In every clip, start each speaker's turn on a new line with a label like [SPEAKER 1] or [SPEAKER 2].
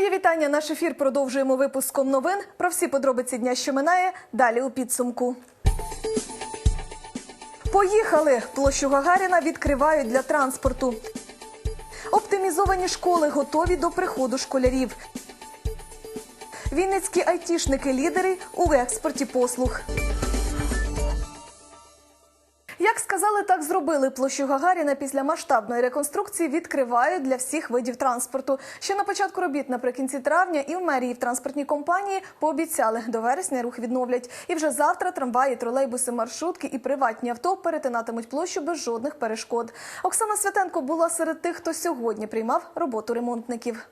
[SPEAKER 1] Моє вітання. Наш ефір продовжуємо випуском новин. Про всі подробиці дня, що минає. Далі у підсумку. Поїхали! Площу Гагаріна відкривають для транспорту. Оптимізовані школи готові до приходу школярів. Вінницькі айтішники лідери у експорті послуг. Як сказали, так зробили. Площу Гагаріна після масштабної реконструкції відкривають для всіх видів транспорту. Ще на початку робіт наприкінці травня і в мерії в транспортній компанії пообіцяли, до вересня рух відновлять. І вже завтра трамваї, тролейбуси, маршрутки і приватні авто перетинатимуть площу без жодних перешкод. Оксана Святенко була серед тих, хто сьогодні приймав роботу ремонтників.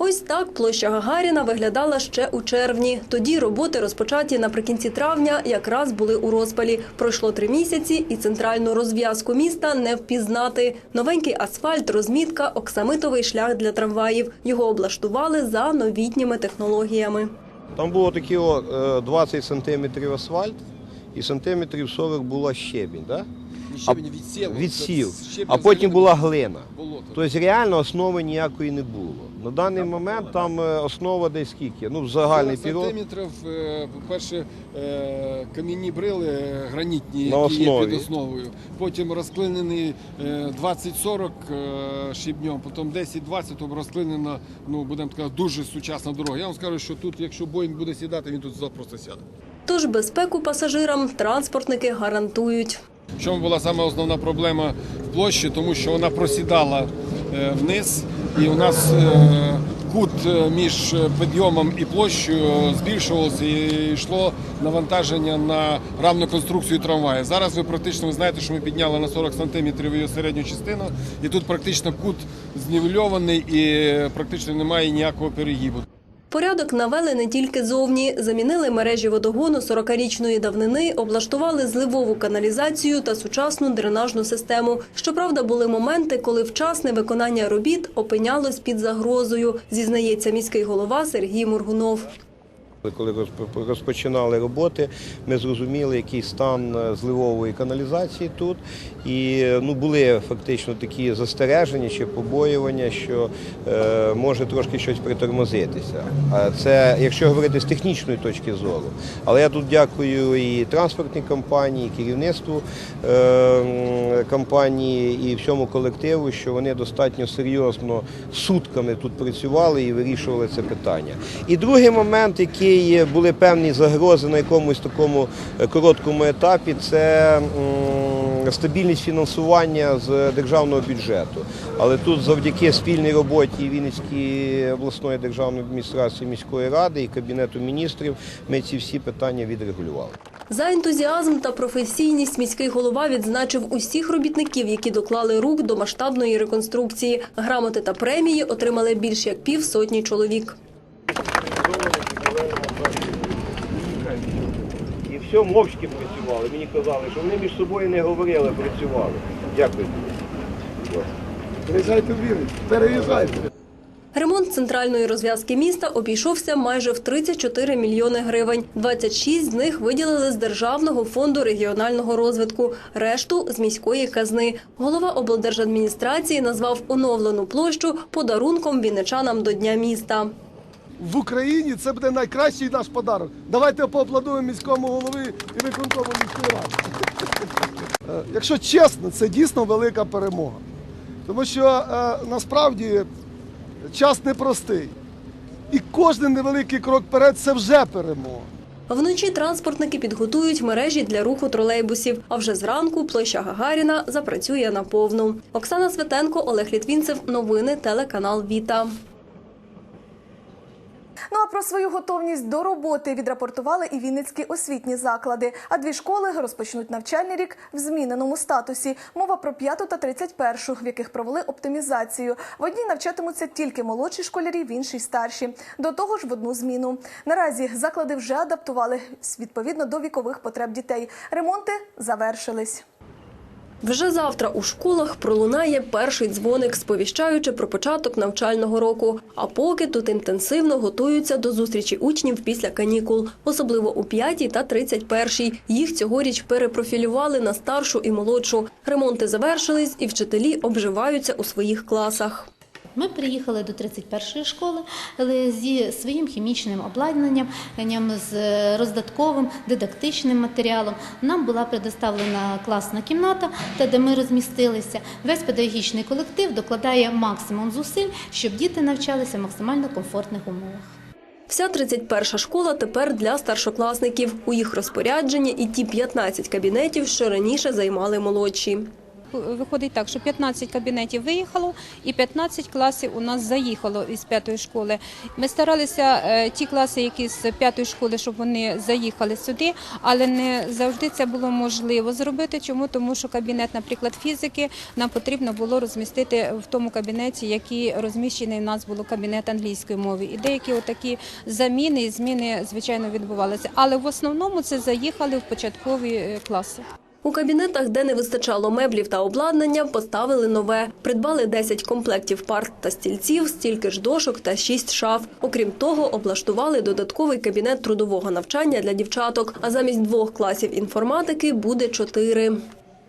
[SPEAKER 2] Ось так площа Гагаріна виглядала ще у червні. Тоді роботи, розпочаті наприкінці травня, якраз були у розпалі. Пройшло три місяці, і центральну розв'язку міста не впізнати. Новенький асфальт, розмітка, оксамитовий шлях для трамваїв. Його облаштували за новітніми технологіями.
[SPEAKER 3] Там було такі о, е, 20 сантиметрів асфальт і сантиметрів 40 була щебінь. Да?
[SPEAKER 4] Щебень відсів.
[SPEAKER 3] Відсів. А потім була глина. Тобто реально основи ніякої не було. На даний момент там е, основа десь скільки? Ну, в загальний
[SPEAKER 4] 40
[SPEAKER 3] пірог.
[SPEAKER 4] сантиметрів, е, по-перше, е, камінні брили гранітні,
[SPEAKER 3] На
[SPEAKER 4] які є під основою. Потім розклинений е, 20-40 е, щебнем, потім 10-20, то розклинена, ну, будемо сказати, дуже сучасна дорога. Я вам скажу, що тут, якщо Боїнг буде сідати, він тут запросто сяде.
[SPEAKER 2] Тож безпеку пасажирам транспортники гарантують.
[SPEAKER 4] В чому була саме основна проблема в площі, тому що вона просідала е, вниз, і у нас е, кут е, між підйомом і площею збільшувався і йшло навантаження на равну конструкцію трамвая. Зараз ви практично ви знаєте, що ми підняли на 40 сантиметрів її середню частину, і тут практично кут знівельований і практично немає ніякого перегибу.
[SPEAKER 2] Порядок навели не тільки зовні. Замінили мережі водогону 40-річної давнини, облаштували зливову каналізацію та сучасну дренажну систему. Щоправда, були моменти, коли вчасне виконання робіт опинялось під загрозою, зізнається міський голова Сергій Моргунов.
[SPEAKER 3] Коли розпочинали роботи, ми зрозуміли, який стан е, зливової каналізації тут. І ну, були фактично такі застереження чи побоювання, що е, може трошки щось притормозитися. Це якщо говорити з технічної точки зору. Але я тут дякую і транспортній компанії, і керівництву е, компанії, і всьому колективу, що вони достатньо серйозно сутками тут працювали і вирішували це питання. І другий момент, який були певні загрози на якомусь такому е, короткому етапі, це стабільність фінансування з державного бюджету. Але тут завдяки спільній роботі Вінницької обласної державної адміністрації міської ради і Кабінету міністрів ми ці всі питання відрегулювали.
[SPEAKER 2] За ентузіазм та професійність міський голова відзначив усіх робітників, які доклали рук до масштабної реконструкції. Грамоти та премії отримали більш як пів сотні чоловік.
[SPEAKER 3] Все мовчки працювали. Мені казали, що вони між собою не говорили, працювали. Дякую.
[SPEAKER 5] Приїжджайте в Вінницю, переїжджайте.
[SPEAKER 2] Ремонт центральної розв'язки міста обійшовся майже в 34 мільйони гривень. 26 з них виділили з Державного фонду регіонального розвитку, решту з міської казни. Голова облдержадміністрації назвав оновлену площу подарунком вінничанам до Дня міста.
[SPEAKER 5] В Україні це буде найкращий наш подарок. Давайте поаплодуємо міському голові і виконкому міської ради. Е, Якщо чесно, це дійсно велика перемога. Тому що е, насправді час непростий. І кожен невеликий крок вперед це вже перемога.
[SPEAKER 2] Вночі транспортники підготують мережі для руху тролейбусів. А вже зранку площа Гагаріна запрацює наповну. Оксана Светенко, Олег Літвінцев. Новини телеканал Віта.
[SPEAKER 1] Ну а про свою готовність до роботи відрапортували і вінницькі освітні заклади. А дві школи розпочнуть навчальний рік в зміненому статусі. Мова про п'яту та тридцять першу, в яких провели оптимізацію. В одній навчатимуться тільки молодші школярі, в іншій старші. До того ж, в одну зміну. Наразі заклади вже адаптували відповідно до вікових потреб дітей. Ремонти завершились.
[SPEAKER 2] Вже завтра у школах пролунає перший дзвоник, сповіщаючи про початок навчального року. А поки тут інтенсивно готуються до зустрічі учнів після канікул, особливо у 5 та 31. Їх цьогоріч перепрофілювали на старшу і молодшу. Ремонти завершились, і вчителі обживаються у своїх класах.
[SPEAKER 6] Ми приїхали до 31-ї школи зі своїм хімічним обладнанням, з роздатковим дидактичним матеріалом. Нам була предоставлена класна кімната, та де ми розмістилися. Весь педагогічний колектив докладає максимум зусиль, щоб діти навчалися в максимально комфортних умовах.
[SPEAKER 2] Вся 31-ша школа тепер для старшокласників. У їх розпорядженні і ті 15 кабінетів, що раніше займали молодші.
[SPEAKER 7] Виходить так, що 15 кабінетів виїхало і 15 класів у нас заїхало із п'ятої школи. Ми старалися е, ті класи, які з п'ятої школи, щоб вони заїхали сюди, але не завжди це було можливо зробити. Чому? Тому що кабінет, наприклад, фізики нам потрібно було розмістити в тому кабінеті, який розміщений у нас було кабінет англійської мови. І деякі отакі заміни і зміни, звичайно, відбувалися. Але в основному це заїхали в початкові е, класи.
[SPEAKER 2] У кабінетах, де не вистачало меблів та обладнання, поставили нове. Придбали 10 комплектів парт та стільців, стільки ж дошок та 6 шаф. Окрім того, облаштували додатковий кабінет трудового навчання для дівчаток. А замість двох класів інформатики буде чотири.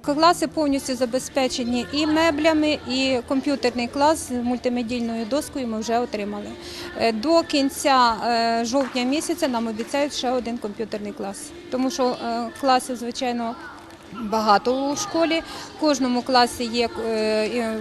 [SPEAKER 7] Класи повністю забезпечені і меблями, і комп'ютерний клас з мультимедійною доскою ми вже отримали. Е, До кінця е, жовтня місяця нам обіцяють ще один комп'ютерний клас, тому що е, класів, звичайно, багато у школі. В кожному класі є е,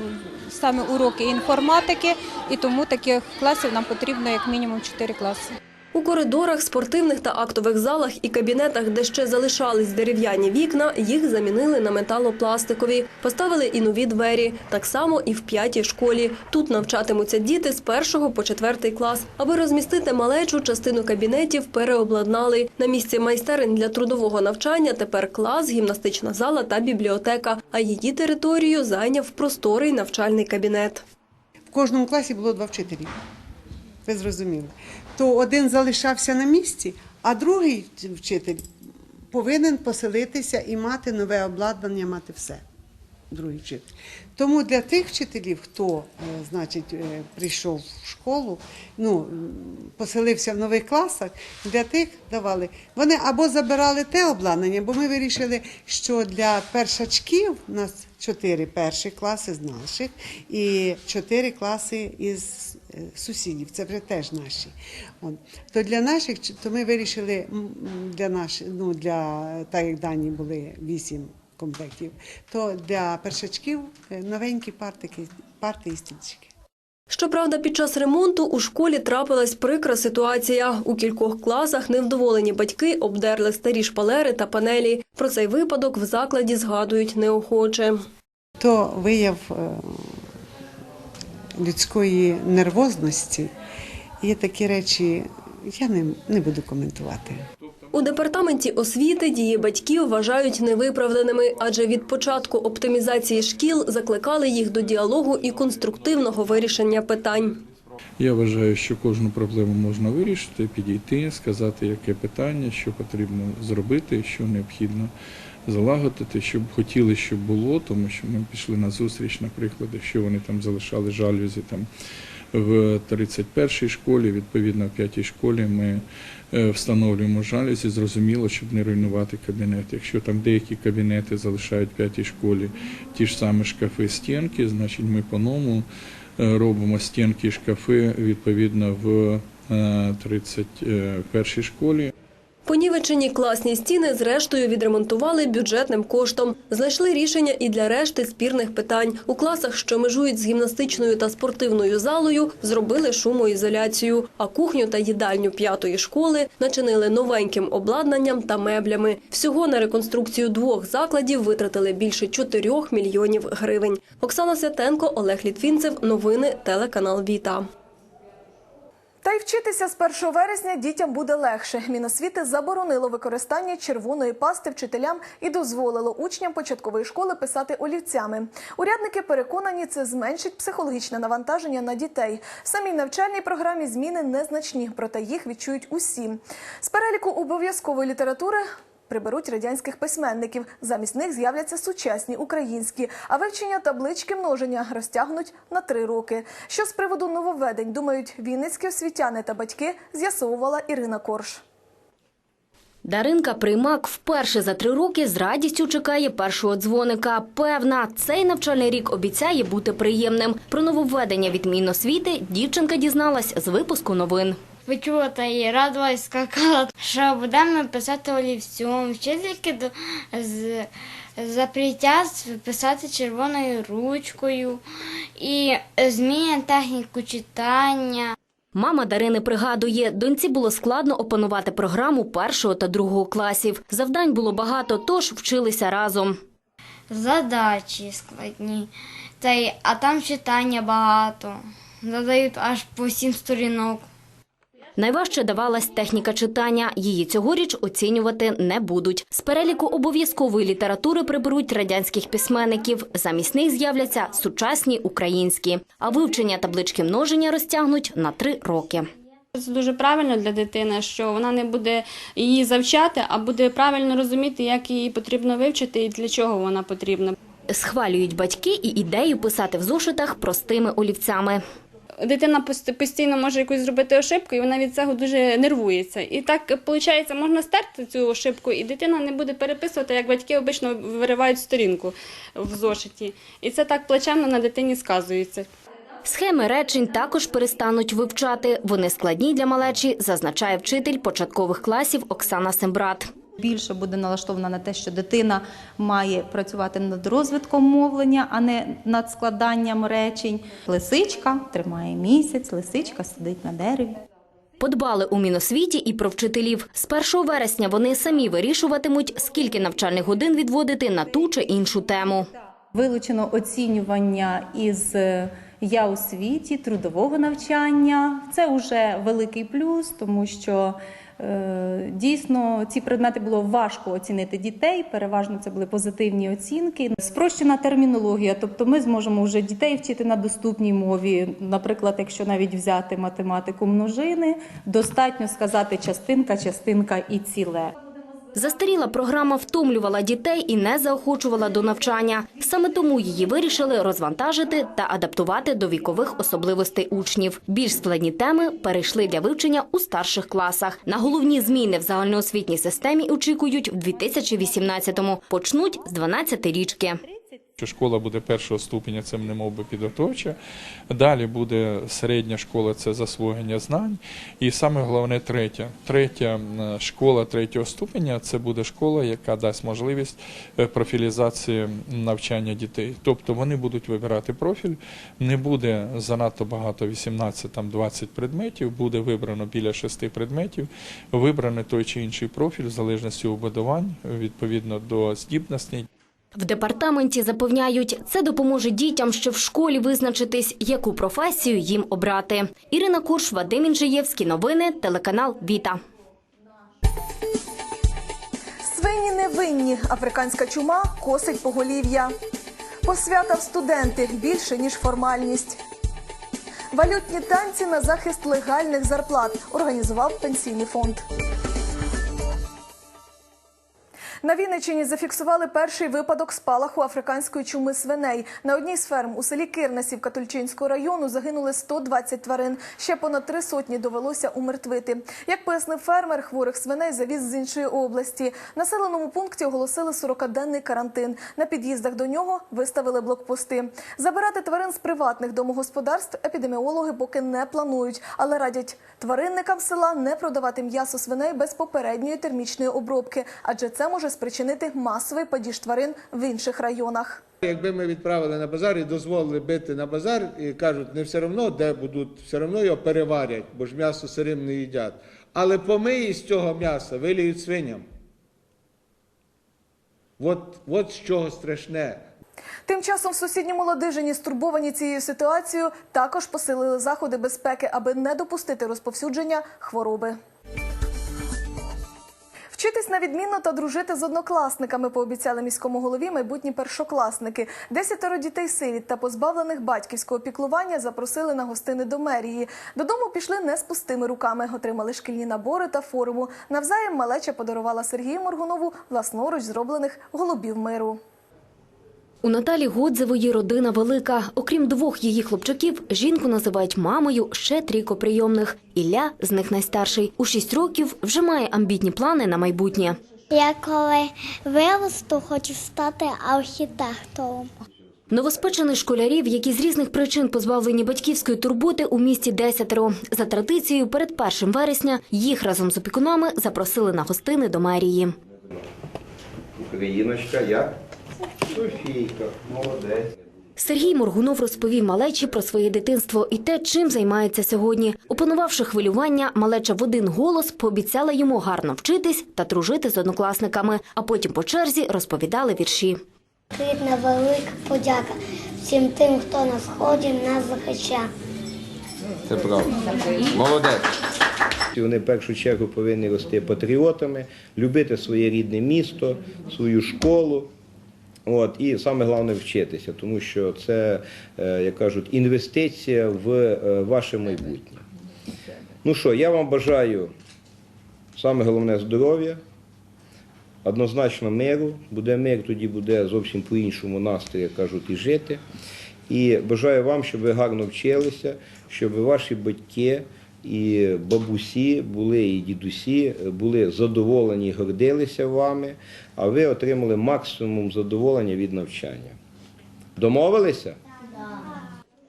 [SPEAKER 7] саме уроки інформатики, і тому таких класів нам потрібно як мінімум 4 класи.
[SPEAKER 2] У коридорах, спортивних та актових залах і кабінетах, де ще залишались дерев'яні вікна, їх замінили на металопластикові. Поставили і нові двері. Так само і в п'ятій школі. Тут навчатимуться діти з першого по четвертий клас. Аби розмістити малечу, частину кабінетів переобладнали. На місці майстерень для трудового навчання тепер клас, гімнастична зала та бібліотека. А її територію зайняв просторий навчальний кабінет.
[SPEAKER 8] В кожному класі було два вчителі. Ви зрозуміли. То один залишався на місці, а другий вчитель повинен поселитися і мати нове обладнання, мати все. Другий вчитель. Тому для тих вчителів, хто е, значить, е, прийшов в школу, ну, поселився в нових класах, для тих давали. Вони або забирали те обладнання, бо ми вирішили, що для першачків у нас чотири перші класи з наших і чотири класи із е, сусідів. Це вже теж наші. От. То для наших, то ми вирішили для наших, ну для так як дані були вісім комплектів, то для першачків е, новенькі партики, парти і стільчики.
[SPEAKER 2] Щоправда, під час ремонту у школі трапилась прикра ситуація. У кількох класах невдоволені батьки обдерли старі шпалери та панелі. Про цей випадок в закладі згадують неохоче.
[SPEAKER 8] То вияв е, людської нервозності. Є такі речі, я не, не буду коментувати.
[SPEAKER 2] У департаменті освіти дії батьків вважають невиправданими, адже від початку оптимізації шкіл закликали їх до діалогу і конструктивного вирішення питань.
[SPEAKER 9] Я вважаю, що кожну проблему можна вирішити, підійти, сказати, яке питання, що потрібно зробити, що необхідно залагодити, що б хотіли, щоб було, тому що ми пішли на зустріч, наприклад, якщо вони там залишали жалюзі там в 31-й школі, відповідно в 5-й школі ми встановлюємо жалюзі, зрозуміло, щоб не руйнувати кабінет. Якщо там деякі кабінети залишають в 5-й школі ті ж самі шкафи, стінки, значить ми по-новому е, робимо стінки і шкафи відповідно в е, 31-й школі.
[SPEAKER 2] Понівечені класні стіни зрештою відремонтували бюджетним коштом. Знайшли рішення і для решти спірних питань. У класах, що межують з гімнастичною та спортивною залою, зробили шумоізоляцію, а кухню та їдальню п'ятої школи начинили новеньким обладнанням та меблями. Всього на реконструкцію двох закладів витратили більше 4 мільйонів гривень. Оксана Святенко, Олег Літвінцев. Новини телеканал Віта.
[SPEAKER 1] Та й вчитися з 1 вересня дітям буде легше. Міносвіти заборонило використання червоної пасти вчителям і дозволило учням початкової школи писати олівцями. Урядники переконані, це зменшить психологічне навантаження на дітей. В самій навчальній програмі зміни незначні, проте їх відчують усі. З переліку обов'язкової літератури Приберуть радянських письменників. Замість них з'являться сучасні українські, а вивчення таблички множення розтягнуть на три роки. Що з приводу нововведень думають вінницькі освітяни та батьки, з'ясовувала Ірина Корж.
[SPEAKER 10] Даринка Приймак вперше за три роки з радістю чекає першого дзвоника. Певна, цей навчальний рік обіцяє бути приємним. Про нововведення від Міносвіти дівчинка дізналась з випуску новин.
[SPEAKER 11] Почула та і радувалась, скакала, що будемо писати олівцем. Вчительки до- з запретять писати червоною ручкою і змінять техніку читання.
[SPEAKER 10] Мама Дарини пригадує, доньці було складно опанувати програму першого та другого класів. Завдань було багато, тож вчилися разом.
[SPEAKER 11] Задачі складні. Та й, а там читання багато. Задають аж по сім сторінок.
[SPEAKER 10] Найважче давалась техніка читання. Її цьогоріч оцінювати не будуть. З переліку обов'язкової літератури приберуть радянських письменників. Замість них з'являться сучасні українські. А вивчення таблички множення розтягнуть на три роки.
[SPEAKER 12] Це дуже правильно для дитини, що вона не буде її завчати, а буде правильно розуміти, як її потрібно вивчити і для чого вона потрібна.
[SPEAKER 10] Схвалюють батьки і ідею писати в зошитах простими олівцями.
[SPEAKER 12] Дитина постійно може якусь зробити ошибку, і вона від цього дуже нервується. І так виходить, можна стерти цю ошибку, і дитина не буде переписувати, як батьки обично виривають сторінку в зошиті. І це так плачевно на дитині сказується.
[SPEAKER 10] Схеми речень також перестануть вивчати. Вони складні для малечі, зазначає вчитель початкових класів Оксана Сембрат.
[SPEAKER 13] Більше буде налаштована на те, що дитина має працювати над розвитком мовлення, а не над складанням речень. Лисичка тримає місяць, лисичка сидить на дереві.
[SPEAKER 10] Подбали у Міносвіті і про вчителів. З 1 вересня вони самі вирішуватимуть, скільки навчальних годин відводити на ту чи іншу тему.
[SPEAKER 13] Вилучено оцінювання із е, я у світі, трудового навчання. Це вже великий плюс, тому що е, дійсно ці предмети було важко оцінити дітей. Переважно це були позитивні оцінки. Спрощена термінологія, тобто ми зможемо вже дітей вчити на доступній мові. Наприклад, якщо навіть взяти математику множини, достатньо сказати частинка, частинка і ціле.
[SPEAKER 10] Застаріла програма втомлювала дітей і не заохочувала до навчання. Саме тому її вирішили розвантажити та адаптувати до вікових особливостей учнів. Більш складні теми перейшли для вивчення у старших класах. На головні зміни в загальноосвітній системі очікують в 2018-му. Почнуть з 12-річки.
[SPEAKER 9] Що школа буде першого ступеня, це не мов би підготовча. Далі буде середня школа, це засвоєння знань. І саме головне третя. Третя школа третього ступеня це буде школа, яка дасть можливість е, профілізації навчання дітей. Тобто вони будуть вибирати профіль, не буде занадто багато 18-20 предметів, буде вибрано біля 6 предметів, вибраний той чи інший профіль в залежності обудувань відповідно до здібностей.
[SPEAKER 10] В департаменті запевняють, це допоможе дітям ще в школі визначитись, яку професію їм обрати. Ірина Курш, Вадим Інжиєвський. Новини, телеканал Віта.
[SPEAKER 1] Свині невинні. Африканська чума косить поголів'я. Посвята в студенти більше ніж формальність. Валютні танці на захист легальних зарплат організував пенсійний фонд. На Вінниччині зафіксували перший випадок спалаху африканської чуми свиней. На одній з ферм у селі Кирнесів Катульчинського району загинули 120 тварин. Ще понад три сотні довелося умертвити. Як пояснив фермер, хворих свиней завіз з іншої області. Населеному пункті оголосили 40-денний карантин. На під'їздах до нього виставили блокпости. Забирати тварин з приватних домогосподарств епідеміологи поки не планують, але радять тваринникам села не продавати м'ясо свиней без попередньої термічної обробки, адже це може спричинити масовий падіж тварин в інших районах.
[SPEAKER 14] Якби ми відправили на базар і дозволили бити на базар, і кажуть, не все одно, де будуть, все одно його переварять, бо ж м'ясо сирим не їдять. Але помиї з цього м'яса виліють свиням. От, от з чого страшне.
[SPEAKER 1] Тим часом в сусідньому Ладижині, стурбовані цією ситуацією, також посилили заходи безпеки, аби не допустити розповсюдження хвороби. Вчитись на відмінно та дружити з однокласниками пообіцяли міському голові майбутні першокласники. Десятеро дітей сиріт та позбавлених батьківського піклування запросили на гостини до мерії. Додому пішли не з пустими руками, отримали шкільні набори та форму. Навзаєм малеча подарувала Сергію Моргунову власноруч зроблених голубів миру.
[SPEAKER 10] У Наталі Годзевої родина велика. Окрім двох її хлопчаків, жінку називають мамою ще трійко прийомних. Ілля з них найстарший. У шість років вже має амбітні плани на майбутнє.
[SPEAKER 15] Я коли виросту, хочу стати архітектором.
[SPEAKER 10] Новоспечених школярів, які з різних причин позбавлені батьківської турботи у місті десятеро. За традицією, перед 1 вересня їх разом з опікунами запросили на гостини до мерії.
[SPEAKER 3] Україночка, як? Софійка, молодець.
[SPEAKER 10] Сергій Моргунов розповів малечі про своє дитинство і те, чим займається сьогодні. Опанувавши хвилювання, малеча в один голос пообіцяла йому гарно вчитись та дружити з однокласниками, а потім по черзі розповідали вірші.
[SPEAKER 15] Рідна велика подяка всім тим, хто на сході нас захищає.
[SPEAKER 3] Це правда. Молодець. Вони в першу чергу повинні рости патріотами, любити своє рідне місто, свою школу. От, і саме головне вчитися, тому що це, е, як кажуть, інвестиція в е, ваше майбутнє. Ну що, я вам бажаю саме головне здоров'я, однозначно миру. Буде мир, тоді буде зовсім по-іншому настрій, як кажуть, і жити. І бажаю вам, щоб ви гарно вчилися, щоб ваші батьки і бабусі були, і дідусі були задоволені і гордилися вами, а ви отримали максимум задоволення від навчання. Домовилися?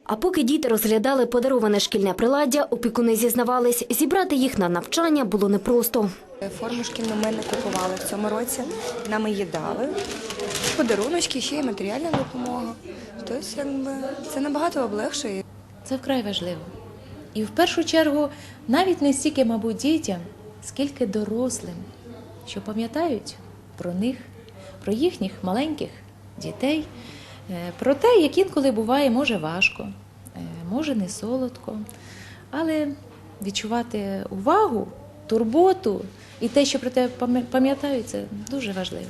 [SPEAKER 10] А поки діти розглядали подароване шкільне приладдя, опікуни зізнавались, зібрати їх на навчання було непросто.
[SPEAKER 16] Форму шкільну ми не купували в цьому році. Нам її дали. Подаруночки, ще й матеріальна допомога. Тобто, це набагато облегшує.
[SPEAKER 17] Це вкрай важливо. І в першу чергу навіть не стільки, мабуть, дітям, скільки дорослим, що пам'ятають про них, про їхніх маленьких дітей, е, про те, як інколи буває, може важко, е, може не солодко, але відчувати увагу, турботу і те, що про пам'я- пам'ятають, це дуже важливо.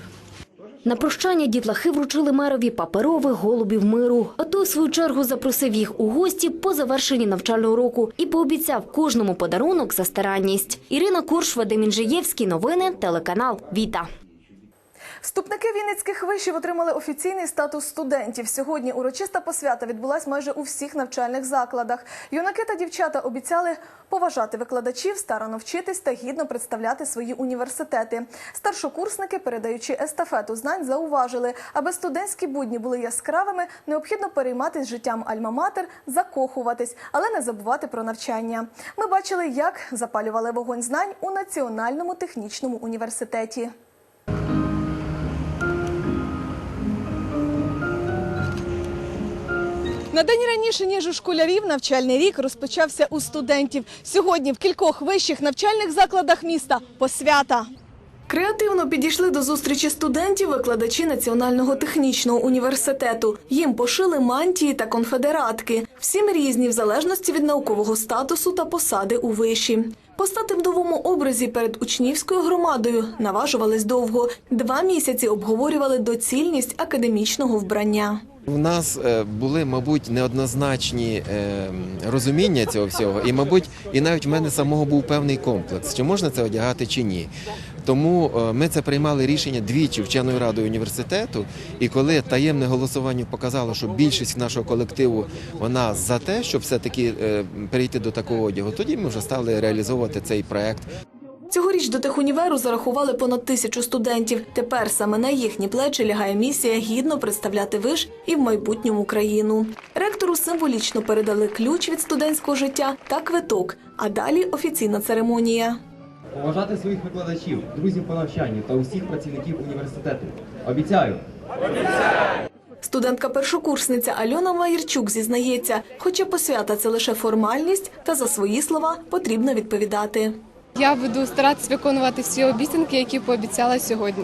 [SPEAKER 10] На прощання дітлахи вручили мерові паперових голубів миру. А той, в свою чергу, запросив їх у гості по завершенні навчального року і пообіцяв кожному подарунок за старанність. Ірина Курш, Вадим Інжиєвський. Новини, телеканал Віта.
[SPEAKER 1] Вступники Вінницьких вишів отримали офіційний статус студентів. Сьогодні урочиста посвята відбулась майже у всіх навчальних закладах. Юнаки та дівчата обіцяли поважати викладачів, старано вчитись та гідно представляти свої університети. Старшокурсники, передаючи естафету знань, зауважили, аби студентські будні були яскравими, необхідно перейматись життям альма-матер, закохуватись, але не забувати про навчання. Ми бачили, як запалювали вогонь знань у Національному технічному університеті. На день раніше ніж у школярів навчальний рік розпочався у студентів. Сьогодні в кількох вищих навчальних закладах міста посвята. Креативно підійшли до зустрічі студентів викладачі Національного технічного університету. Їм пошили мантії та конфедератки. Всім різні в залежності від наукового статусу та посади у виші. Постати в новому образі перед учнівською громадою наважувались довго. Два місяці обговорювали доцільність академічного вбрання.
[SPEAKER 18] У нас е, були, мабуть, неоднозначні е, розуміння цього всього, і, мабуть, і навіть в мене самого був певний комплекс, чи можна це одягати, чи ні. Тому е, ми це приймали рішення двічі вченою радою університету. І коли таємне голосування показало, що більшість нашого колективу вона за те, щоб все-таки е, перейти до такого одягу, тоді ми вже стали реалізовувати цей проект.
[SPEAKER 1] Цьогоріч до техуніверу зарахували понад тисячу студентів. Тепер саме на їхні плечі лягає місія гідно представляти виш і в майбутньому країну. Ректору символічно передали ключ від студентського життя та квиток. А далі офіційна церемонія.
[SPEAKER 19] Поважати своїх викладачів, друзів по навчанню та усіх працівників університету. Обіцяю.
[SPEAKER 1] Студентка-першокурсниця Альона Маєрчук зізнається, хоча посвята це лише формальність, та за свої слова потрібно відповідати.
[SPEAKER 20] Я буду старатися виконувати всі обіцянки, які пообіцяла сьогодні.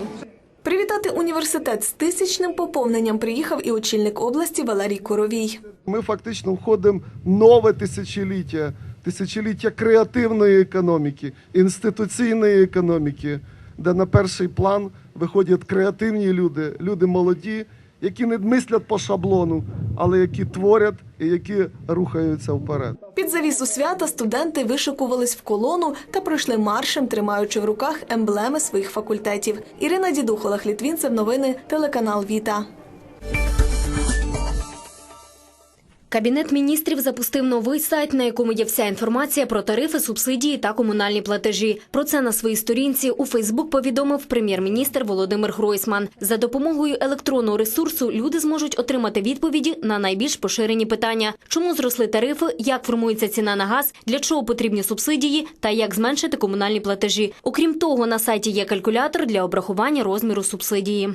[SPEAKER 1] Привітати університет з тисячним поповненням приїхав і очільник області Валерій Коровій.
[SPEAKER 5] Ми фактично входимо в нове тисячоліття, тисячоліття креативної економіки, інституційної економіки, де на перший план виходять креативні люди, люди молоді, які не мислять по шаблону, але які творять і які рухаються вперед.
[SPEAKER 1] Під завісу свята студенти вишикувались в колону та пройшли маршем, тримаючи в руках емблеми своїх факультетів. Ірина Дідух, Олег Літвінцев, новини, телеканал Віта.
[SPEAKER 10] Кабінет міністрів запустив новий сайт, на якому є вся інформація про тарифи, субсидії та комунальні платежі. Про це на своїй сторінці у Фейсбук повідомив прем'єр-міністр Володимир Гройсман. За допомогою електронного ресурсу люди зможуть отримати відповіді на найбільш поширені питання: чому зросли тарифи, як формується ціна на газ, для чого потрібні субсидії та як зменшити комунальні платежі. Окрім того, на сайті є калькулятор для обрахування розміру субсидії.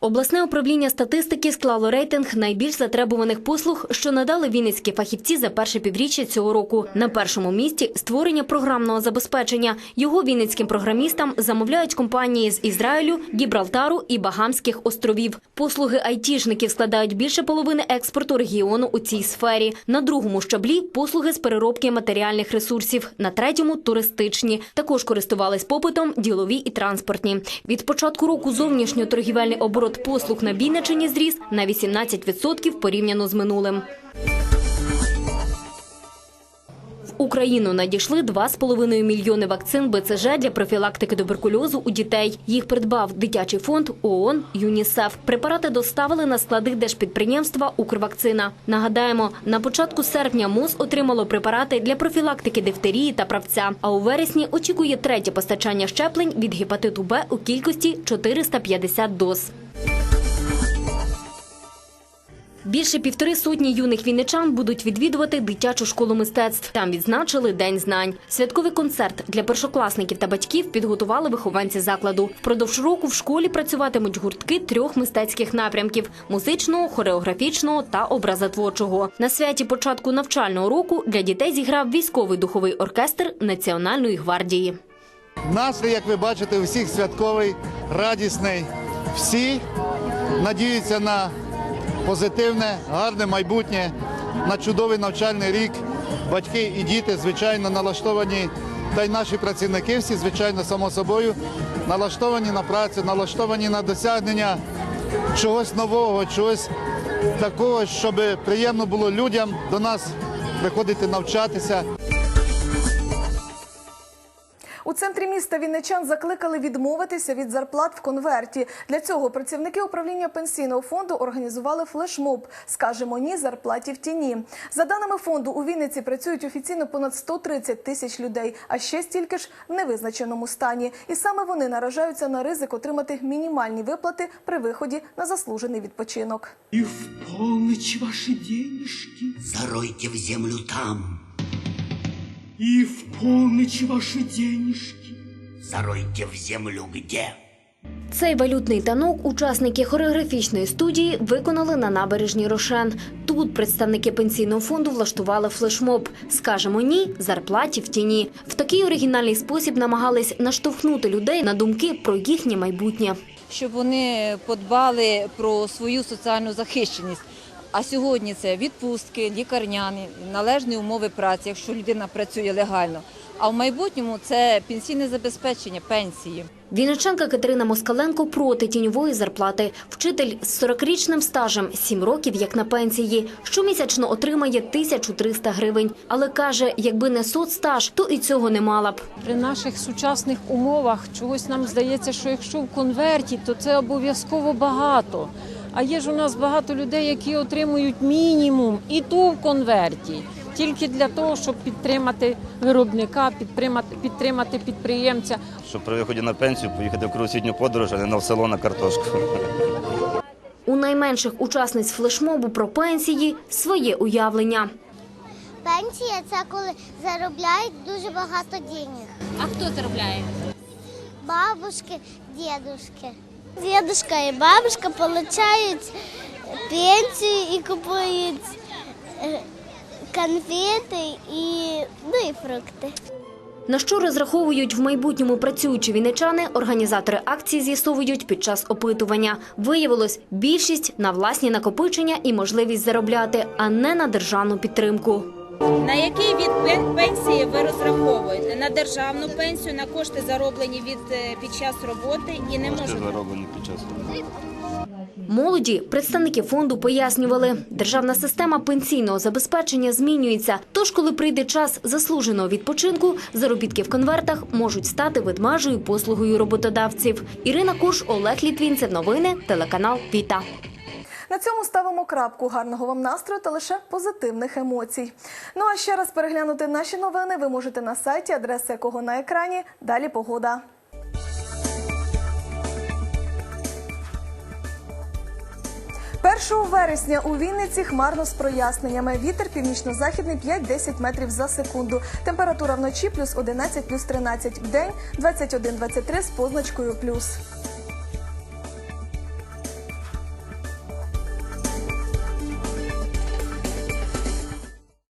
[SPEAKER 10] Обласне управління статистики склало рейтинг найбільш затребуваних послуг, що надали вінницькі фахівці за перше півріччя цього року. На першому місці створення програмного забезпечення. Його вінницьким програмістам замовляють компанії з Ізраїлю, Гібралтару і Багамських островів. Послуги айтішників складають більше половини експорту регіону у цій сфері. На другому щаблі послуги з переробки матеріальних ресурсів. На третьому туристичні. Також користувались попитом ділові і транспортні. Від початку року зовнішньоторгівельний оборот послуг на Вінниччині зріс на 18% порівняно з минулим. Україну надійшли 2,5 мільйони вакцин БЦЖ для профілактики туберкульозу у дітей. Їх придбав дитячий фонд ООН ЮНІСЕФ. Препарати доставили на склади держпідприємства Укрвакцина. Нагадаємо, на початку серпня МОЗ отримало препарати для профілактики дифтерії та правця. А у вересні очікує третє постачання щеплень від гепатиту Б у кількості 450 доз. Більше півтори сотні юних вінничан будуть відвідувати дитячу школу мистецтв. Там відзначили День знань. Святковий концерт для першокласників та батьків підготували вихованці закладу. Впродовж року в школі працюватимуть гуртки трьох мистецьких напрямків: музичного, хореографічного та образотворчого. На святі початку навчального року для дітей зіграв військовий духовий оркестр Національної гвардії.
[SPEAKER 21] Настрій, як ви бачите, у всіх святковий, радісний. Всі надіються на позитивне, гарне майбутнє, на чудовий навчальний рік. Батьки і діти, звичайно, налаштовані, та й наші працівники всі, звичайно, само собою, налаштовані на працю, налаштовані на досягнення чогось нового, чогось такого, щоб приємно було людям до нас приходити навчатися.
[SPEAKER 1] У центрі міста Вінничан закликали відмовитися від зарплат в конверті. Для цього працівники управління пенсійного фонду організували флешмоб «Скажемо ні зарплаті в тіні». За даними фонду, у Вінниці працюють офіційно понад 130 тисяч людей, а ще стільки ж в невизначеному стані. І саме вони наражаються на ризик отримати мінімальні виплати при виході на заслужений відпочинок.
[SPEAKER 22] И в полночь ваши денежки заройте в землю там. И в полночь ваши денежки заройте в землю где?
[SPEAKER 10] Цей валютний танок учасники хореографічної студії виконали на набережній Рошен. Тут представники пенсійного фонду влаштували флешмоб. Скажемо ні зарплаті в тіні. В такий оригінальний спосіб намагались наштовхнути людей на думки про їхнє майбутнє.
[SPEAKER 23] щоб вони подбали про свою соціальну захищеність. А сьогодні це відпустки, лікарняні, належні умови праці, якщо людина працює легально. А в майбутньому це пенсійне забезпечення, пенсії.
[SPEAKER 10] Вінничанка Катерина Москаленко проти тіньової зарплати. Вчитель з 40-річним стажем, 7 років як на пенсії. Щомісячно отримає 1300 гривень. Але каже, якби не соцстаж, то і цього не мала б.
[SPEAKER 24] При наших сучасних умовах чогось нам здається, що якщо в конверті, то це обов'язково багато. А є ж у нас багато людей, які отримують мінімум і то в конверті, тільки для того, щоб підтримати виробника, підтримати, підтримати підприємця.
[SPEAKER 25] щоб при виході на пенсію поїхати в кругосвітню подорож, а не на село на картошку.
[SPEAKER 10] У найменших учасниць флешмобу про пенсії своє уявлення.
[SPEAKER 15] Пенсія це коли заробляють дуже багато денег.
[SPEAKER 26] А хто заробляє?
[SPEAKER 15] Бабушки, дедушки. Дедушка і бабушка получають пенсію і купують е, конфети і, ну, і фрукти.
[SPEAKER 10] На що розраховують в майбутньому працюючі вінничани, організатори акції з'ясовують під час опитування. Виявилось, більшість на власні накопичення і можливість заробляти, а не на державну підтримку.
[SPEAKER 26] На який від пенсії ви розраховуєте? На державну пенсію, на кошти зароблені від е, під час роботи і не
[SPEAKER 25] Кошти
[SPEAKER 26] можете.
[SPEAKER 25] зароблені під час роботи.
[SPEAKER 10] Молоді представники фонду пояснювали, державна система пенсійного забезпечення змінюється. Тож, коли прийде час заслуженого відпочинку, заробітки в конвертах можуть стати ведмежою послугою роботодавців. Ірина Куш, Олег Літвінцев. Новини, телеканал Віта.
[SPEAKER 1] На цьому ставимо крапку. Гарного вам настрою та лише позитивних емоцій. Ну а ще раз переглянути наші новини ви можете на сайті, адреса якого на екрані. Далі погода. 1 вересня у Вінниці хмарно з проясненнями. Вітер північно-західний 5-10 метрів за секунду. Температура вночі плюс 11, плюс 13. В день 21-23 з позначкою плюс.